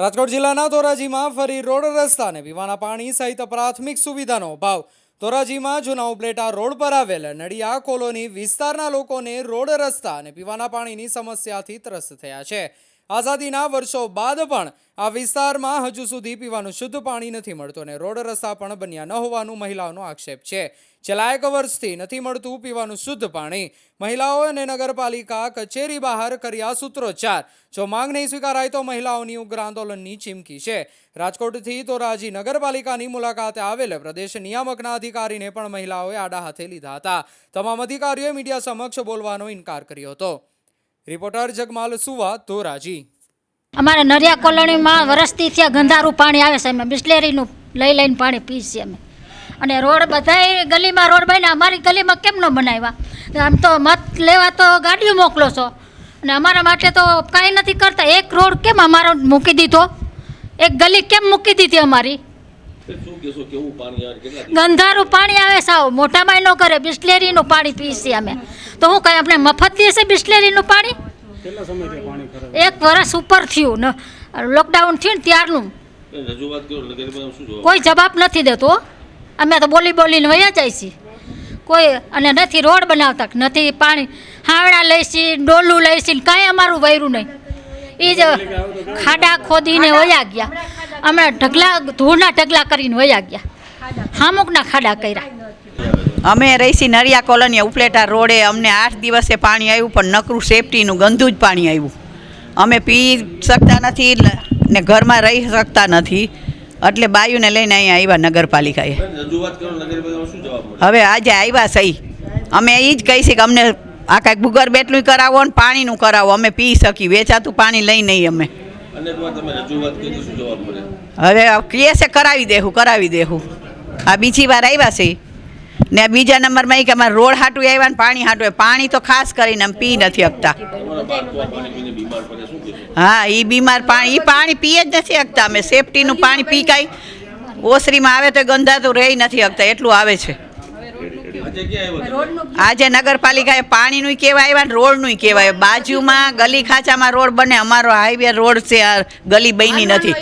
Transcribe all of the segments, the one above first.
રાજકોટ જિલ્લાના ધોરાજીમાં ફરી રોડ રસ્તા અને પીવાના પાણી સહિત પ્રાથમિક સુવિધાનો અભાવ. ધોરાજીમાં જૂના ઉપલેટા રોડ પર આવેલ નડિયા કોલોની વિસ્તારના લોકોને રોડ રસ્તા અને પીવાના પાણીની સમસ્યાથી ત્રસ્ત થયા છે. આઝાદીના વર્ષો બાદ પણ આ વિસ્તારમાં હજુ સુધી પીવાનું શુદ્ધ પાણી નથી મળતું અને રોડ રસ્તા પણ બન્યા ન હોવાનું મહિલાઓનો આક્ષેપ છે. છેલ્લા એક વર્ષથી નથી મળતું પીવાનું શુદ્ધ પાણી. મહિલાઓ અને નગરપાલિકા કચેરી બહાર કર્યા સૂત્રોચ્ચાર. જો માંગ નહીં સ્વીકારાય તો મહિલાઓની ઉગ્ર આંદોલનની ચીમકી છે. રાજકોટથી તો રાજી નગરપાલિકાની મુલાકાતે આવેલ પ્રદેશ નિયામકના અધિકારીને પણ મહિલાઓએ આડા હાથે લીધા હતા. તમામ અધિકારીઓએ મીડિયા સમક્ષ બોલવાનો ઇનકાર કર્યો હતો. રિપોર્ટર જગમાલ સુવા, ધોરાજી. અમારે નરિયા કોલોનીમાં વરસથી ત્યાં ગંધારું પાણી આવે છે અમે બિસ્લેરીનું લઈ લઈને પાણી પીએ છીએ અમે. અને રોડ બધાય ગલીમાં, રોડ બન્યા, અમારી ગલીમાં કેમ ન બનાવ્યા? આમ તો મત લેવા તો ગાડીઓ મોકલો છો. અને અમારા માટે તો કાંઈ નથી કરતા. એક રોડ કેમ અમારો મૂકી દીધો? એક ગલી કેમ મૂકી દીધી અમારી? ગંધારું પાણી આવે સાવ મોટામાં ન કરે, બિસ્લેરીનું પાણી પીએ છીએ અમે. તો હું કાંઈ આપણે મફત દેશે બિસ્લેરીનું પાણી? એક વર્ષ ઉપર થયું. ને લોકડાઉન થયું ને ત્યારનું. કંઈ જવાબ કોઈ જવાબ નથી દેતો અમે તો બોલી બોલીને વયા જાય છીએ. કોઈ અને નથી રોડ બનાવતા નથી પાણી. હાવડા લઈશી ડોલું લઈશી કાંઈ અમારું વૈરું નહીં. એ જ ખાડા ખોદીને વયા ગયા. અમે ઢગલા ધૂળના ઢગલા કરીને વયા ગયા. હામુકના ખાડા કર્યા. અમે રહીશી નરિયા કોલોની ઉપલેટા રોડે અમને આઠ દિવસે પાણી આવ્યું પણ નકરું સેફટીનું ગંદુ જ પાણી આવ્યું. અમે પી શકતા નથી ને ઘરમાં રહી શકતા નથી. એટલે બાયુને લઈને અહીંયા આવ્યા નગરપાલિકાએ. હવે આજે આવ્યા સહી. અમે એ જ કહીશું કે અમને આ કાંઈક ભૂગર બેટલું કરાવો ને પાણીનું કરાવો. અમે પી શકી વેચાતું પાણી લઈ નહીં અમે. હવે કહે છે કરાવી દેવું કરાવી દેવું આ બીજી વાર આવ્યા છે. ને બીજા નંબરમાં એ કે અમારે રોડ હાટું આવ્યા ને પાણી હાટું આવ્યા. પાણી તો ખાસ કરીને અમે પી નથી શકતા હા એ બીમાર પાણી એ પાણી પીએ જ નથી શકતા અમે સેફટીનું પાણી પી કાંઈ ઓસરીમાં આવે તો ગંધાતું રહી નથી શકતા એટલું આવે છે. આજે આજે નગરપાલિકાએ પાણીનું કહેવાય આવ્યા ને રોડનું કહેવાય બાજુમાં ગલી ખાંચામાં રોડ બને. અમારો હાઈવે રોડ છે આ ગલી બની નથી.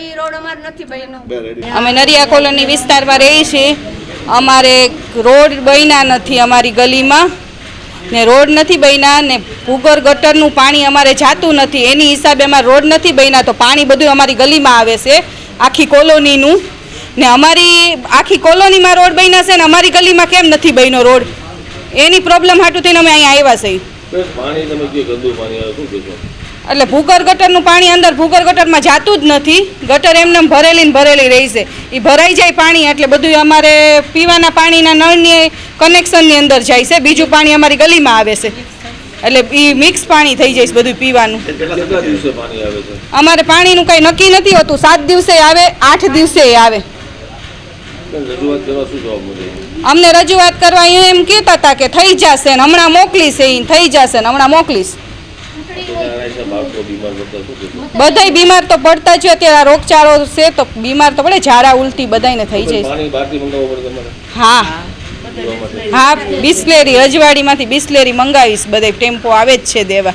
અમે નરિયા કોલોની વિસ્તારમાં રહીએ છીએ. અમારે રોડ બન્યા નથી અમારી ગલીમાં. ને રોડ નથી બન્યા ને ભૂગર ગટરનું પાણી અમારે જાતું નથી. એની હિસાબે અમારે રોડ નથી બન્યા તો પાણી બધું અમારી ગલીમાં આવે છે, આખી કોલોનીનું. ને અમારી આખી કોલોનીમાં રોડ બન્યા છે ને અમારી ગલીમાં કેમ નથી બન્યો રોડ? એની પ્રોબ્લેમ હાટું થઈને અમે અહીંયા આવ્યા છીએ. એટલે ભૂગર ગટરનું પાણી અંદર ભૂગર ગટરમાં જાતું જ નથી. ગટર એમને એમ ભરેલી ને ભરેલી રહી છે. એ ભરાઈ જાય પાણી એટલે બધું અમારે પીવાના પાણીના નળની કનેક્શનની અંદર જાય છે. બીજું પાણી અમારી ગલીમાં આવે છે. એટલે એ મિક્સ પાણી થઈ જાય છે બધું પીવાનું. અમારે પાણીનું કંઈ નક્કી નથી હોતું. સાત દિવસે આવે આઠ દિવસે આવે. અમને રજૂઆત કરવા એમ કહેતા હતા કે થઈ જશે ને હમણાં મોકલીશ એ થઈ જશે ને હમણાં મોકલીશ તો નાના છે બાળકો બીમાર પડતા શું કહેશો બધાય બીમાર તો પડતા જ છે અત્યારે આ રોગચાળો છે તો બીમાર તો પડે ઝાડા ઉલટી બધાયને થઈ જાય હા. હા બિસ્લેરી રજવાડીમાંથી બિસ્લેરી મંગાવીશ બધાય ટેમ્પો આવે જ છે દેવા.